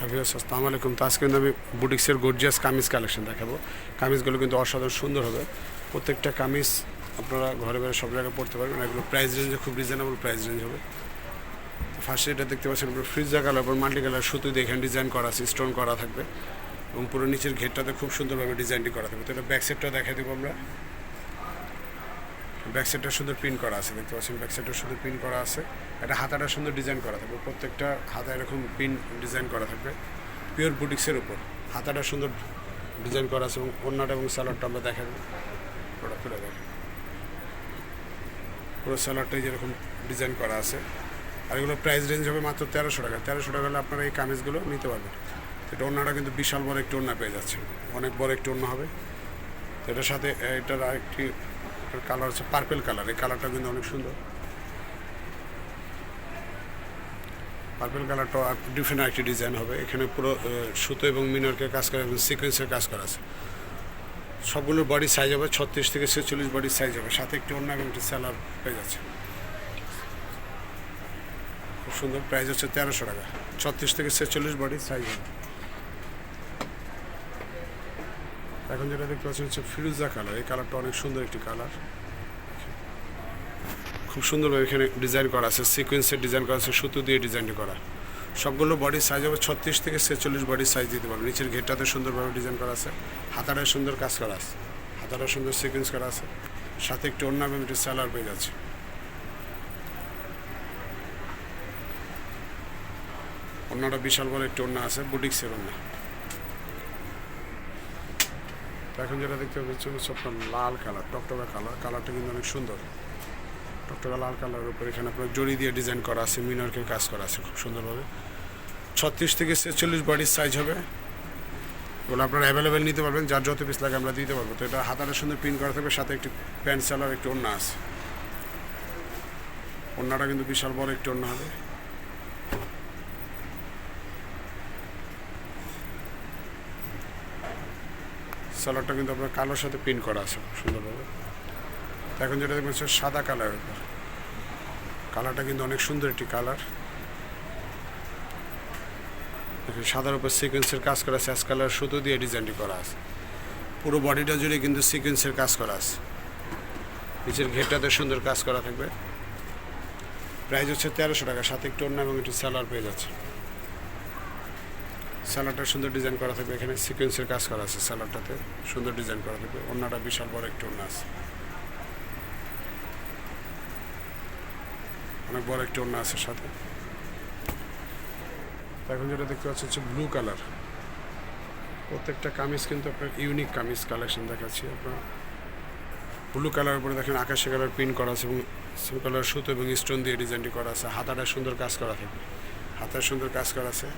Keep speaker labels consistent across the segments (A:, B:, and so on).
A: Habeas আসসালামু আলাইকুম। তো আজকে কিন্তু আমি বুটিক্সের গর্জিয়াস কামিজ কালেকশন দেখাবো। কামিজগুলো কিন্তু অসাধারণ সুন্দর হবে। প্রত্যেকটা কামিজ আপনারা ঘরে ঘরে সব জায়গায় পড়তে পারবেন। এগুলো প্রাইস রেঞ্জে খুব রিজনেবল প্রাইস রেঞ্জ হবে। ফার্স্টে এটা দেখতে পাচ্ছেন আপনার ফ্রিজা কালার এবং মাল্টি কালার সুতো দিয়ে ডিজাইন করা আছে স্টোন করা থাকবে। এবং পুরো নিচের ঘেরটাতে খুব সুন্দরভাবে ডিজাইনটি করা থাকবে। তো এটা ব্যাক সাইডটা দেখা দেবো আমরা। ব্যাক সাইডটা সুন্দর প্রিন্ট করা আছে, দেখতে পাচ্ছেন ব্যাক সাইডটা সুন্দর প্রিন্ট করা আছে। একটা হাতাটা সুন্দর ডিজাইন করা থাকবে, প্রত্যেকটা হাতা এরকম প্রিন্ট ডিজাইন করা থাকবে পিওর বুটিক্সের উপর। হাতাটা সুন্দর ডিজাইন করা আছে এবং ওড়নাটা এবং স্যালাডটা আমরা দেখা দেবো ওটা খুলে দেখেন পুরো স্যালাডটাই যেরকম ডিজাইন করা আছে। আর এগুলো প্রাইস রেঞ্জ হবে মাত্র তেরোশো টাকা। তেরোশো টাকা হলে আপনারা এই কামিজগুলো নিতে পারবেন। এটা ওড়নাটা কিন্তু বিশাল বড় একটি ওড়না পেয়ে যাচ্ছে অনেক বড় একটি ওড়না হবে। এটার সাথে, এটার আরেকটি কালার হচ্ছে পার্পেল কালার। এই কালারটা কিন্তু অনেক সুন্দর। পার্পেল কালারটা ডিফারেন্ট একটি ডিজাইন হবে। এখানে পুরো সুতো এবং মিনারকে কাজ করা এবং সিকোয়েন্সের কাজ করা আছে। সবগুলোর বডি সাইজ হবে, ছত্রিশ থেকে ছেচল্লিশ বডির সাইজ হবে। সাথে একটি অন্য একটি স্যালার পেয়ে যাচ্ছে। খুব সুন্দর। প্রাইস হচ্ছে তেরোশো টাকা। ছত্রিশ থেকে ছেচল্লিশ বডির সাইজ হবে। এখন যেটা দেখতে পাচ্ছেন হচ্ছে ফিরুজা কালার এই কালারটা অনেক সুন্দর একটি কালার খুব সুন্দরভাবে এখানে ডিজাইন করা আছে সিকোয়েন্সের ডিজাইন করা আছে, সুতো দিয়ে ডিজাইনটি করা। সবগুলো বডির সাইজ হবে ছত্রিশ থেকে ছেচল্লিশ বডির সাইজ দিতে পারবে। নিচের ঘেরটাতে সুন্দরভাবে ডিজাইন করা আছে হাতাটায় সুন্দর কাজ করা আছে, হাতাটা সুন্দর সিকোয়েন্স করা আছে। সাথে একটি অন্য একটি স্যালার পেয়ে যাচ্ছে। অন্যটা বিশাল বড় একটি অন্য আছে বুটিক্সের অন্য এখন যেটা দেখতে পাচ্ছি আপনার লাল কালার টকটকা কালার কালারটা কিন্তু অনেক সুন্দর। টকটকা লাল কালারের উপর এখানে আপনার জড়ি দিয়ে ডিজাইন করা আছে মিনারকের কাজ করা আছে খুব সুন্দরভাবে। ছত্রিশ থেকে ছেচল্লিশ বডির সাইজ হবে। ওগুলো আপনারা অ্যাভেলেবেল নিতে পারবেন, যার যত পিস লাগে আমরা দিতে পারব। তো এটা হাতাটা সুন্দর প্রিন্ট করা থাকবে, সাথে একটি প্যান্ট স্যালার একটি ওড়না আছে। ওড়নাটা কিন্তু বিশাল বড় একটি ওড়না হবে। সালোয়ারটা কিন্তু আপনার কালোর সাথে প্রিন্ট করা আছে, সুন্দরভাবে। এখন যেটা দেখবেন হচ্ছে সাদা কালারের উপর। কালারটা কিন্তু অনেক সুন্দর একটি কালার। সাদার উপর সিকোয়েন্সের কাজ করা আছে কালার সুতো দিয়ে ডিজাইনটি করা আছে। পুরো বডিটা জুড়ে কিন্তু সিকোয়েন্সের কাজ করা আছে। নিচের ঘেরটাতে সুন্দর কাজ করা থাকবে। প্রাইস হচ্ছে তেরোশো টাকা, সাথে একটু অন্য এবং একটু স্যালার পেয়ে যাচ্ছে স্যালাডটা সুন্দর ডিজাইন করা থাকবে, এখানে সিকোয়েন্সের কাজ করা আছে স্যালাডটাতে, সুন্দর ডিজাইন করা থাকবে। অন্যটা বিশাল বড় একটু অন্য আছে। অনেক বড় একটু অন্য আছে সাথে। এখন যেটা দেখতে পাচ্ছি হচ্ছে ব্লু কালার প্রত্যেকটা কামিজ কিন্তু আপনার ইউনিক কামিজ কালেকশন দেখাচ্ছি আপনার। ব্লু কালার উপরে দেখেন আকাশি কালার প্রিন্ট করা আছে এবং সেম কালার সুতো এবং স্টোন দিয়ে ডিজাইনটি করা আছে। হাতাটা সুন্দর কাজ করা থাকবে। হাতার সুন্দর কাজ করা আছে।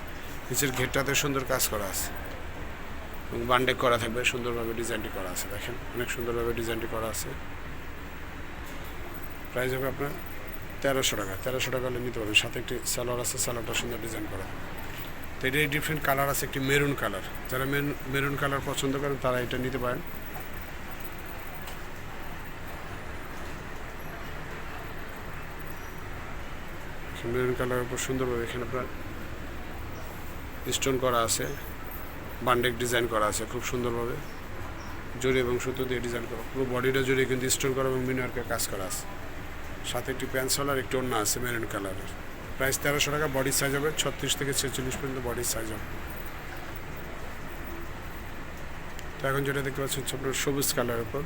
A: নিচের ঘেরটাতে সুন্দর কাজ করা আছে। এবং বান্ডেক করা থাকবে, সুন্দরভাবে ডিজাইনটি করা আছে, দেখেন। অনেক সুন্দরভাবে ডিজাইনটি করা আছে। প্রাইস হবে আপনার তেরোশো টাকা। তেরোশো টাকা হলে নিতে পারবেন। সাথে একটি স্যালোয়ার আছে স্যালোয়ারটা সুন্দর ডিজাইন করা। তো এটার ডিফারেন্ট কালার আছে, একটি মেরুন কালার যারা মেরুন মেরুন কালার পছন্দ করেন, তারা এটা নিতে পারেন। মেরুন কালারের উপর সুন্দরভাবে এখানে আপনার স্টোন করা আছে, বান্ডেক ডিজাইন করা আছে খুব সুন্দরভাবে। জড়ি এবং সুতো দিয়ে ডিজাইন করা, পুরো বডিটা জুড়ে কিন্তু স্টোন করা এবং মিনারকে কাজ করা আছে। সাথে একটি প্যান্সল আর একটি অন্য আছে মেরুন কালারের। প্রাইস তেরোশো টাকা বডির সাইজ হবে ছত্রিশ থেকে ছেচল্লিশ পর্যন্ত বডির সাইজ হবে। তো এখন যেটা দেখতে পাচ্ছি হচ্ছে আপনার সবুজ কালারের উপর।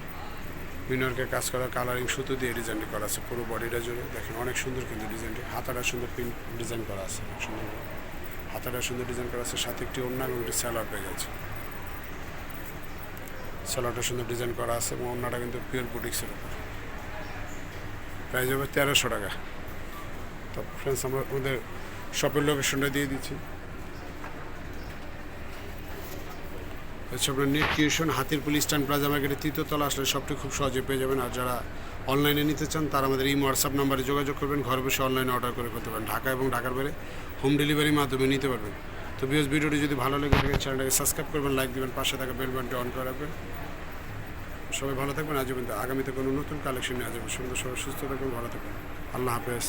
A: মিনারকে কাজ করা, কালারিং সুতো দিয়ে ডিজাইনটি করা আছে, পুরো বডিটা জুড়ে দেখেন অনেক সুন্দর কিন্তু ডিজাইনটি, হাতাটা সুন্দর প্রিন্ট ডিজাইন করা আছে, অনেক সুন্দর হাতাটা সুন্দর ডিজাইন করা আছে, সাথে একটি অন্য এবং একটি স্যালার পেয়ে গেছে স্যালারটা সুন্দর ডিজাইন করা আছে এবং অন্যটা কিন্তু পিওর বুটিক্সের উপর। প্রাইস হবে তেরোশো টাকা। তো ফ্রেন্ডস আমরা আমাদের শপের লোকেশনটা দিয়ে দিচ্ছি। হচ্ছে আপনার net tuition Hatirpool stand plaza মার্কেটের তৃতীয়তলা আসলে সবটি খুব সহজে পেয়ে যাবেন। আর যারা অনলাইনে নিতে চান, তারা আমাদের এই হোয়াটসঅ্যাপ নাম্বারে যোগাযোগ করবেন, ঘরে বসে অনলাইনে অর্ডার করে করতে পারেন। ঢাকা এবং ঢাকার বাইরে হোম ডেলিভারির মাধ্যমে নিতে পারবেন। তো বিএস ভিডিওটি যদি ভালো লেগে থাকে চ্যানেলটাকে সাবস্ক্রাইব করবেন লাইক দেবেন, পাশে থাকা বেল বাটনটি অন করে রাখবেন। সবাই ভালো থাকবেন, আজ পর্যন্ত। আগামীতে কোনো নতুন কালেকশন নিয়ে আসবেন সুন্দর সবাই সুস্থ থাকবেন ভালো থাকবেন আল্লাহ হাফেজ।